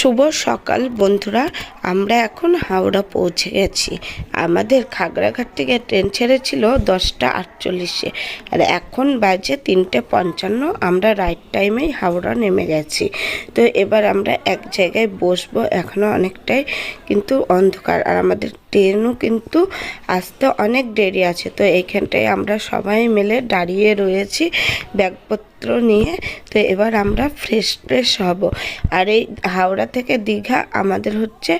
শুভ সকাল বন্ধুরা। আমরা এখন হাওড়া পৌঁছে গেছি আমাদের খাগড়াঘাট থেকে ট্রেন ছেড়েছিল দশটা আটচল্লিশে। আর এখন বাজে তিনটে পঞ্চান্ন, আমরা রাইট টাইমেই হাওড়া নেমে গেছি। তো এবার আমরা এক জায়গায় বসবো এখনও অনেকটাই, কিন্তু অন্ধকার। আর আমাদের ট্রেনও কিন্তু আসতে অনেক দেরি আছে। তো এইখানটায় আমরা সবাই মিলে দাঁড়িয়ে রয়েছি ব্যাগপত্র নিয়ে। তো এবার আমরা ফ্রেশ ফ্রেশ হব। আর এই হাওড়া থেকে দীঘা আমাদের হচ্ছে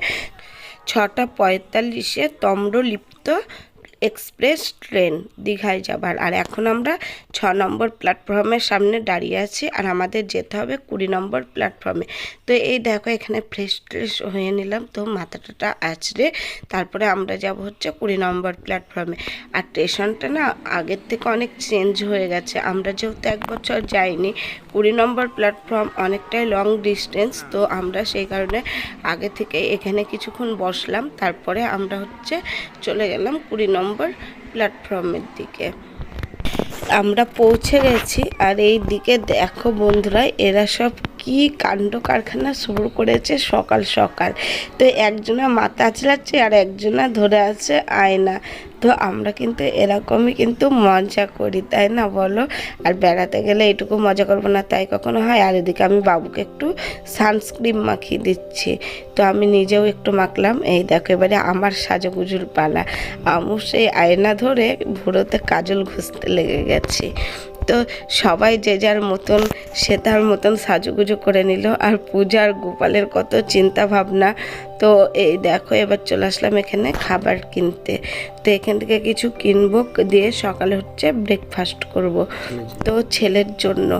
ছটা পঁয়তাল্লিশে তম্রলিপ্ত এক্সপ্রেস ট্রেন দীঘায় যাবার। আর এখন আমরা ছ নম্বর প্ল্যাটফর্মের সামনে দাঁড়িয়ে আছি আর আমাদের যেতে হবে কুড়ি নম্বর প্ল্যাটফর্মে। তো এই দেখো এখানে ফ্রেশ ট্রেশ হয়ে নিলাম। তো মাথাটা আছড়ে তারপরে আমরা যাব হচ্ছে কুড়ি নম্বর প্ল্যাটফর্মে। আর স্টেশনটা না আগের থেকে অনেক চেঞ্জ হয়ে গেছে। আমরা যেহেতু এক বছর যাইনি, কুড়ি নম্বর প্ল্যাটফর্ম অনেকটাই লং ডিস্টেন্স। তো আমরা সেই কারণে আগে থেকে এখানে কিছুক্ষণ বসলাম। তারপরে আমরা হচ্ছে চলে গেলাম কুড়ি নম্বর প্ল্যাটফর্মের দিকে। আমরা পৌঁছে গেছি আর এই দিকে দেখো বন্ধুরা এরা সব কি কাণ্ড কারখানা শুরু করেছে সকাল সকাল। তো একজনা মাথা আঁচড়াচ্ছে আর একজনা ধরে আছে আয়না। তো আমরা কিন্তু এরকমই কিন্তু মজা করি, তাই না বলো? আর বেড়াতে গেলে এটুকু মজা করব না, তাই কখনো হয়? আর এদিকে আমি বাবুকে একটু সানস্ক্রিন মাখিয়ে দিচ্ছি। তো আমি নিজেও একটু মাখলাম। এই দেখো, এবারে আমার সাজুগুজুর পালা। আমু সেই আয়না ধরে ভুড়োতে কাজল ঘুষতে লেগে গেছে। তো সবাই যে যার মতন, সে তার মতন সাজুগুজু করে নিল। আর পূজার গোপালের কত চিন্তা ভাবনা। তো এই দেখো, এবার চলে আসলাম এখানে খাবার কিনতে। তো এখান থেকে কিছু কিনবো, দিয়ে সকালে হচ্ছে ব্রেকফাস্ট করব। তো ছেলের জন্য।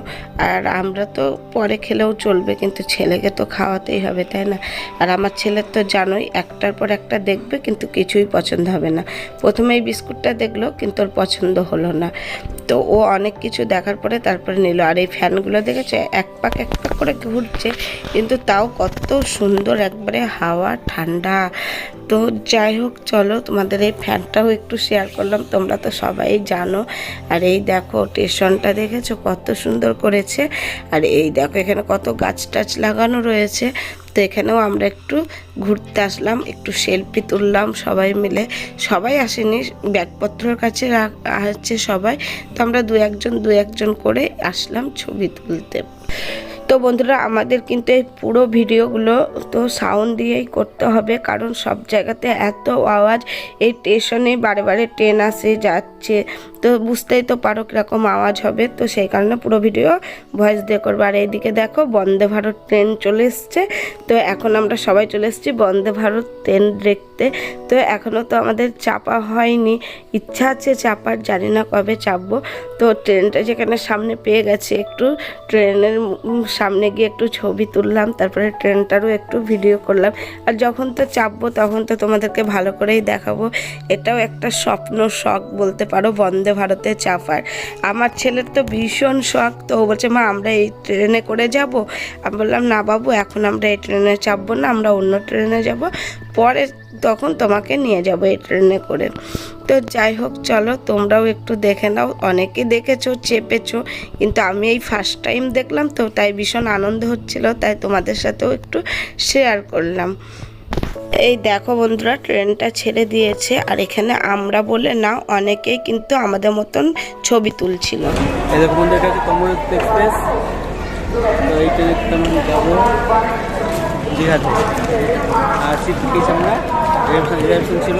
আর আমরা তো পরে খেলেও চলবে, কিন্তু ছেলেকে তো খাওয়াতেই হবে, তাই না? আর আমার ছেলের তো জানোই, একটার পর একটা দেখবে, কিন্তু কিছুই পছন্দ হবে না। প্রথমে এই বিস্কুটটা দেখল, কিন্তু ওর পছন্দ হলো না। তো ও অনেক কিছু দেখার পরে তারপরে নিল। আর এই ফ্যানগুলো দেখেছে? এক পাক এক পাক করে ঘুরছে। কিন্তু তাও কত সুন্দর একবারে হাওয়া, ঠান্ডা। তো যাই হোক, চলো তোমাদের এই ফ্যানটাও একটু শেয়ার করলাম। তোমরা তো সবাই জানো। আর এই দেখো, স্টেশনটা দেখেছ? কত সুন্দর করেছে। আর এই দেখো, এখানে কত গাছ টাছ লাগানো রয়েছে। তো এখানেও আমরা একটু ঘুরতে আসলাম, একটু সেলফি তুললাম সবাই মিলে। সবাই আসেনি, ব্যাগপত্রর কাছে আছে সবাই। তো আমরা দু একজন দু একজন করে আসলাম ছবি তুলতে। তো বন্ধুরা, আমাদের কিন্তু এই পুরো ভিডিওগুলো তো সাউন্ড দিয়েই করতে হবে, কারণ সব জায়গাতে এত আওয়াজ, এই স্টেশনে বারে বারে ট্রেন আসে, যাচ্ছে, তো বুঝতেই তো পারো কীরকম আওয়াজ হবে, তো সেই কারণে পুরো ভিডিও ভয়েস দিয়ে করব। আর এইদিকে দেখো, বন্দে ভারত ট্রেন চলে এসছে, তো এখন আমরা সবাই চলে এসেছি বন্দে ভারত ট্রেন দেখতে, তো এখনও তো আমাদের চাপা হয়নি, ইচ্ছা আছে চাপার, জানি না কবে চাপবো, তো ট্রেনটা যেখানে সামনে পেয়ে গেছে, একটু ট্রেনের সামনে গিয়ে একটু ছবি তুললাম, তারপরে ট্রেনটারও একটু ভিডিও করলাম। আর যখন তো চাপবো, তখন তো তোমাদেরকে ভালো করেই দেখাবো। এটাও একটা স্বপ্ন, শখ বলতে পারো, বন্দে ভারতে চাপার। আমার ছেলের তো ভীষণ শখ, তো ও বলছে, মা, আমরা এই ট্রেনে করে যাব। আমি বললাম, না বাবু, এখন আমরা এই ট্রেনে চাপবো না, আমরা অন্য ট্রেনে যাব। পরে তখন তোমাকে নিয়ে যাব এই ট্রেনে করে। তো যাই হোক, চলো তোমরাও একটু দেখে নাও। অনেকে দেখেছ, চেপেছো, কিন্তু আমি এই ফার্স্ট টাইম দেখলাম তো, তাই ভীষণ আনন্দ হচ্ছিল, তাই তোমাদের সাথেও একটু শেয়ার করলাম। এই দেখো বন্ধুরা ট্রেনটা ছেড়ে দিয়েছে, আর এখানে আমরা বলে না, অনেকেই কিন্তু আমাদের মতন ছবি তুলছিল। আর সিট আমরা ছিল।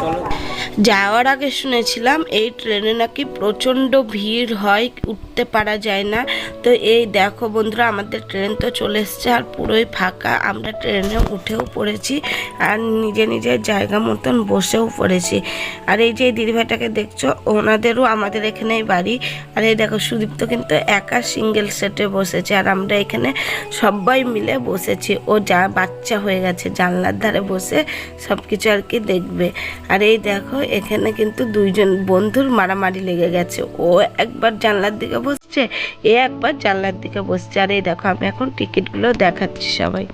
চলো। যাওয়ার আগে শুনেছিলাম, এই ট্রেনে নাকি প্রচণ্ড ভিড় হয়, উঠতে পারা যায় না। তো এই দেখো বন্ধুরা, আমাদের ট্রেন তো চলে এসছে আর পুরোই ফাঁকা। আমরা ট্রেনে উঠেও পড়েছি আর নিজে নিজের জায়গা মতন বসেও পড়েছি। আর এই যে দিদিভাইটাকে দেখছ, ওনাদেরও আমাদের এখানেই বাড়ি। আর এই দেখো সুদীপ্ত কিন্তু একা সিঙ্গেল সেটে বসেছে আর আমরা এখানে সবাই মিলে বসেছি। ও যা বাচ্চা হয়ে গেছে, জানলার ধারে বসে সব কিছু আর কি দেখবে। আর এই দেখো এখানে কিন্তু দুইজন বন্ধুর মারামারি লেগে গেছে। ও একবার জানলার দিকে বসছে, এ একবার জানলার দিকে বসছে। আর এই দেখো, আমি এখন টিকিটগুলো দেখাচ্ছি সবাই।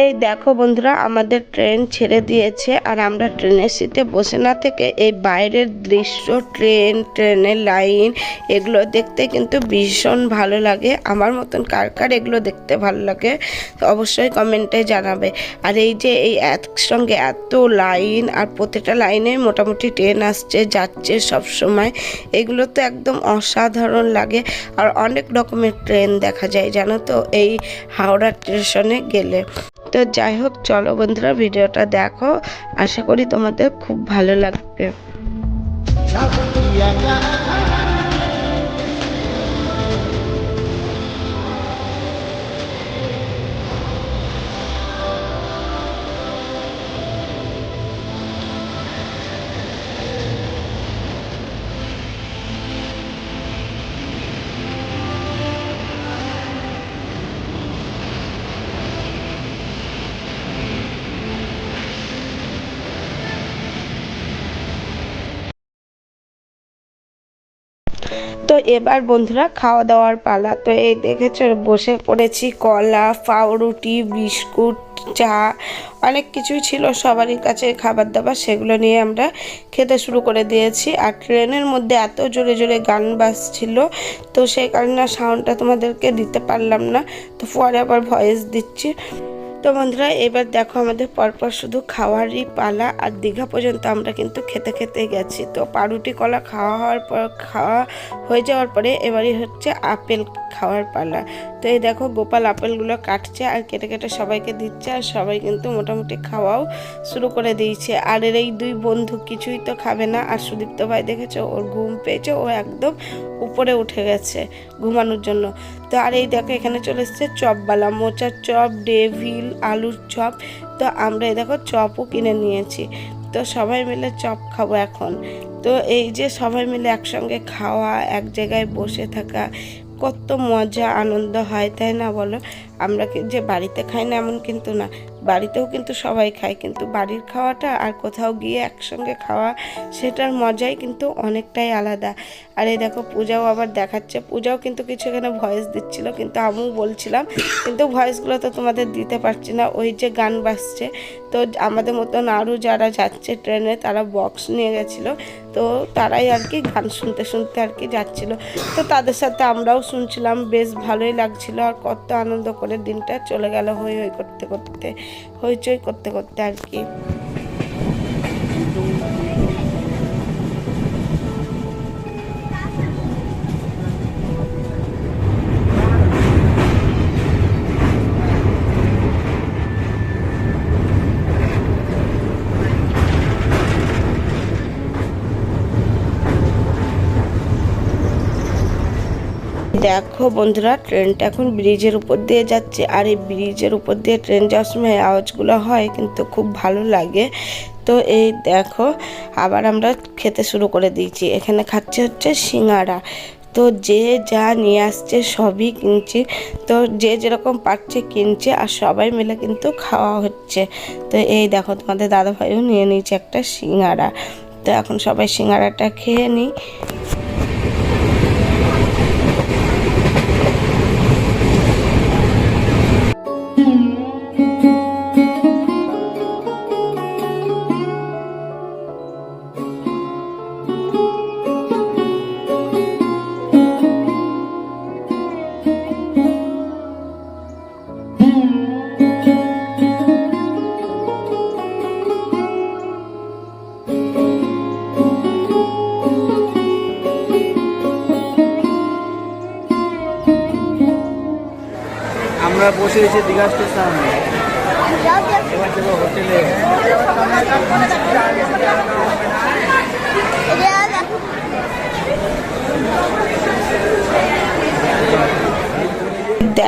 এই দেখো বন্ধুরা, আমাদের ট্রেন ছেড়ে দিয়েছে আর আমরা ট্রেনের সিটে বসে না থেকে এই বাইরের দৃশ্য, ট্রেন, ট্রেনের লাইন, এগুলো দেখতে কিন্তু ভীষণ ভালো লাগে। আমার মতন কার কার এগুলো দেখতে ভালো লাগে, অবশ্যই কমেন্টে জানাবে। আর এই যে এই একসঙ্গে এত লাইন আর প্রতিটা লাইনে মোটামুটি ট্রেন আসছে, যাচ্ছে সব সময়, এগুলো তো একদম অসাধারণ লাগে। আর অনেক রকমের ট্রেন দেখা যায়, জানো তো, এই হাওড়া স্টেশনে গেলে। তো যাই হোক চলো বন্ধুরা ভিডিওটা দেখো। আশা করি তোমাদের খুব ভালো লাগবে। তো এবার বন্ধুরা খাওয়া দাওয়ার পালা। তো এই দেখেছ, বসে পড়েছি, কলা, পাউরুটি, বিস্কুট, চা, অনেক কিছুই ছিল সবারই কাছে, খাবার দাবার সেগুলো নিয়ে আমরা খেতে শুরু করে দিয়েছি। আর ট্রেনের মধ্যে এত জোরে জোরে গান বাজছিল, তো সেই কারণে সাউন্ডটা তোমাদেরকে দিতে পারলাম না। তো পরে আবার ভয়েস দিচ্ছি। তো বন্ধুরা, এবার দেখো আমাদের পরপর শুধু খাওয়ারই পালা আর দীঘা পর্যন্ত আমরা কিন্তু খেতে খেতে গেছি। তো পাউরুটি, কলা খাওয়া হওয়ার পর, খাওয়া হয়ে যাওয়ার পরে এবারই হচ্ছে আপেল খাওয়ার পালা। তো এই দেখো গোপাল আপেলগুলো কাটছে আর কেটে কেটে সবাইকে দিচ্ছে আর সবাই কিন্তু মোটামুটি খাওয়াও শুরু করে দিয়েছে। আর এর এই দুই বন্ধু কিছুই তো খাবে না। আর সুদীপ্ত ভাই দেখেছ, ওর ঘুম পেয়েছে, ও একদম উপরে উঠে গেছে ঘুমানোর জন্য। তো আর এই দেখো এখানে চলে এসছে চপবালা, মোচার চপ, ডেভিল আলুর চপ। তো আমরা এই দেখো চপও কিনে নিয়েছি। তো সবাই মিলে চপ খাব এখন। তো এই যে সবাই মিলে একসঙ্গে খাওয়া, এক জায়গায় বসে থাকা, কত মজা, আনন্দ হয়, তাই না বলো? আমরা যে বাড়িতে খাই না এমন কিন্তু না। বাড়িতেও কিন্তু সবাই খায়, কিন্তু বাড়ির খাওয়াটা আর কোথাও গিয়ে একসঙ্গে খাওয়া, সেটার মজাই কিন্তু অনেকটাই আলাদা। আর এই দেখো, পূজাও আবার দেখাচ্ছে। পূজাও কিন্তু কিছু এখানে ভয়েস দিচ্ছিল, কিন্তু আমিও বলছিলাম, কিন্তু ভয়েসগুলো তো তোমাদের দিতে পারছি না। ওই যে গান বাজছে, তো আমাদের মতন আরও যারা যাচ্ছে ট্রেনে, তারা বক্স নিয়ে গেছিল, তো তারাই আর কি গান শুনতে শুনতে আর কি যাচ্ছিল। তো তাদের সাথে আমরাও শুনছিলাম, বেশ ভালোই লাগছিল আর কত আনন্দ করে দিনটা চলে গেল হই হই করতে করতে হইচই করতে করতে আর কি। দেখো বন্ধুরা, ট্রেনটা এখন ব্রিজের উপর দিয়ে যাচ্ছে। আর এই ব্রিজের উপর দিয়ে ট্রেন যাওয়ার সময় আওয়াজগুলো হয়, কিন্তু খুব ভালো লাগে। তো এই দেখো, আবার আমরা খেতে শুরু করে দিয়েছি। এখানে খাচ্ছে হচ্ছে সিঙ্গারা। তো যে যা নিয়ে আসছে সবই কিনছে। তো যে যেরকম পাচ্ছে কিনছে, আর সবাই মিলে কিন্তু খাওয়া হচ্ছে। তো এই দেখো, তোমাদের দাদাভাইও নিয়ে নিয়েছে একটা সিঙ্গারা। তো এখন সবাই সিঙ্গারাটা খেয়ে নিই। আমরা বসে রয়েছি দীঘা স্টেশন। এবার যাব হোটেলে।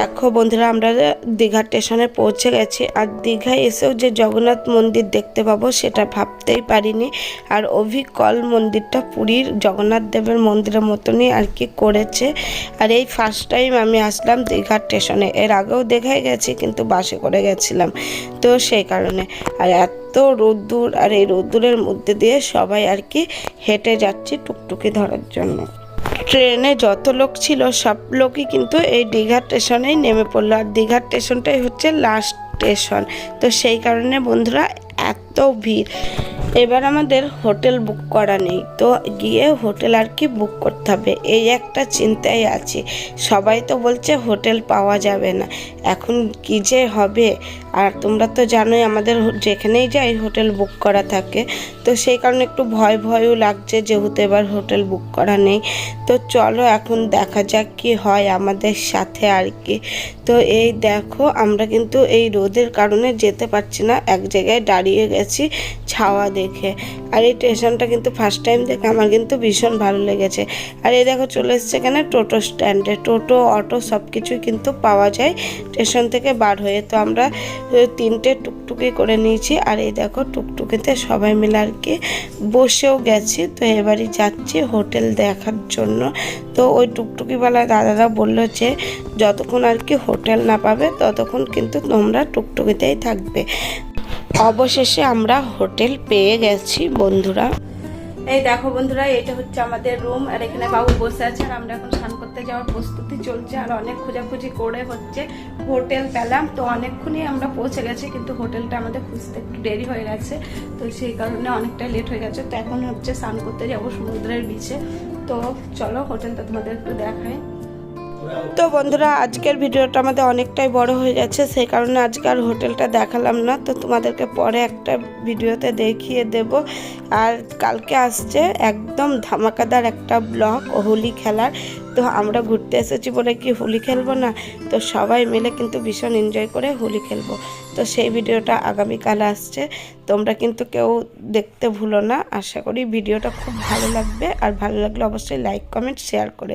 দেখো বন্ধুরা, আমরা দীঘা স্টেশনে পৌঁছে গেছি। আর দীঘায় এসেও যে জগন্নাথ মন্দির দেখতে পাবো, সেটা ভাবতেই পারিনি। আর অভিকল মন্দিরটা পুরীর জগন্নাথ দেবের মন্দিরের মতনই আর কি করেছে। আর এই ফার্স্ট টাইম আমি আসলাম দীঘা স্টেশনে। এর আগেও দেখায় গেছি, কিন্তু বাসে করে গেছিলাম। তো সেই কারণে। আর এত রোদ্দুর, আর এই রোদ্দুরের মধ্যে দিয়ে সবাই আর কি হেঁটে যাচ্ছি টুকটুকি ধরার জন্য। ট্রেনে যত লোক ছিল, সব লোকই কিন্তু এই দীঘা স্টেশনেই নেমে পড়ল। আর দীঘা স্টেশনটাই হচ্ছে লাস্ট স্টেশন তো সেই কারণে বন্ধুরা, এত ভিড়। এবার আমাদের হোটেল বুক করা নেই। তো গিয়ে হোটেল আর কি বুক করতে হবে, এই একটা চিন্তায় আছি। সবাই তো বলছে হোটেল পাওয়া যাবে না। এখন কি যে হবে? আর তোমরা তো জানোই আমাদের যেখানেই যাই হোটেল বুক করা থাকে। তো সেই কারণে একটু ভয় ভয়ও লাগছে যেহেতু এবার হোটেল বুক করা নেই। তো চলো এখন দেখা যাক কি হয় আমাদের সাথে আর কি। তো এই দেখো, আমরা কিন্তু এই রোদের কারণে যেতে পারছি না। এক জায়গায় দাঁড়িয়ে গেছি ছাওয়া দেখে। আর এই স্টেশনটা কিন্তু ফার্স্ট টাইম দেখে আমার কিন্তু ভীষণ ভালো লেগেছে। আর এই দেখো চলে এসছে এখানে টোটো স্ট্যান্ডে টোটো, অটো সব কিছুই কিন্তু পাওয়া যায় স্টেশন থেকে বার হয়ে। তো আমরা তিনটে টুকটুকি করে নিয়েছি। আর এই দেখো টুকটুকিতে সবাই মিলে আর কি বসেও গেছি। তো এবারই যাচ্ছি হোটেল দেখার জন্য। তো ওই টুকটুকিওয়ালা দাদারা বলল যে, যতক্ষণ আর কি হোটেল না পাবে, ততক্ষণ কিন্তু তোমরা টুকটুকিতেই থাকবে। অবশেষে আমরা হোটেল পেয়ে গেছি বন্ধুরা। এই দেখো বন্ধুরা, এটা হচ্ছে আমাদের রুম আর এখানে বাবু বসে আছে, আর আমরা এখন স্নান করতে যাওয়ার প্রস্তুতি চলছে, আর অনেক খোঁজাখুঁজি করে হচ্ছে হোটেল পেলাম। তো অনেকক্ষণই আমরা পৌঁছে গেছি, কিন্তু হোটেলটা আমাদের খুঁজতে একটু দেরি হয়ে গেছে, তো সেই কারণে অনেকটা লেট হয়ে গেছে। তো এখন হচ্ছে স্নান করতে যাব সমুদ্রের বিচে তো চলো হোটেলটা তোমাদের একটু দেখাই। তো বন্ধুরা, আজকের ভিডিওটা আমাদের অনেকটাই বড় হয়ে গেছে, সেই কারণে আজকে আর হোটেলটা দেখালাম না। তো তোমাদেরকে পরে একটা ভিডিওতে দেখিয়ে দেব। আর কালকে আসছে একদম ধামাকাদার একটা ব্লগ হোলি খেলার। তো আমরা ঘুরতে এসেছি বলে কি হোলি খেলব না? তো সবাই মিলে কিন্তু ভীষণ এনজয় করে হোলি খেলব। তো সেই ভিডিওটা আগামীকাল আসছে। তোমরা কিন্তু কেউ দেখতে ভুলো না। আশা করি ভিডিওটা খুব ভালো লাগবে। আর ভালো লাগলে অবশ্যই লাইক কমেন্ট শেয়ার করে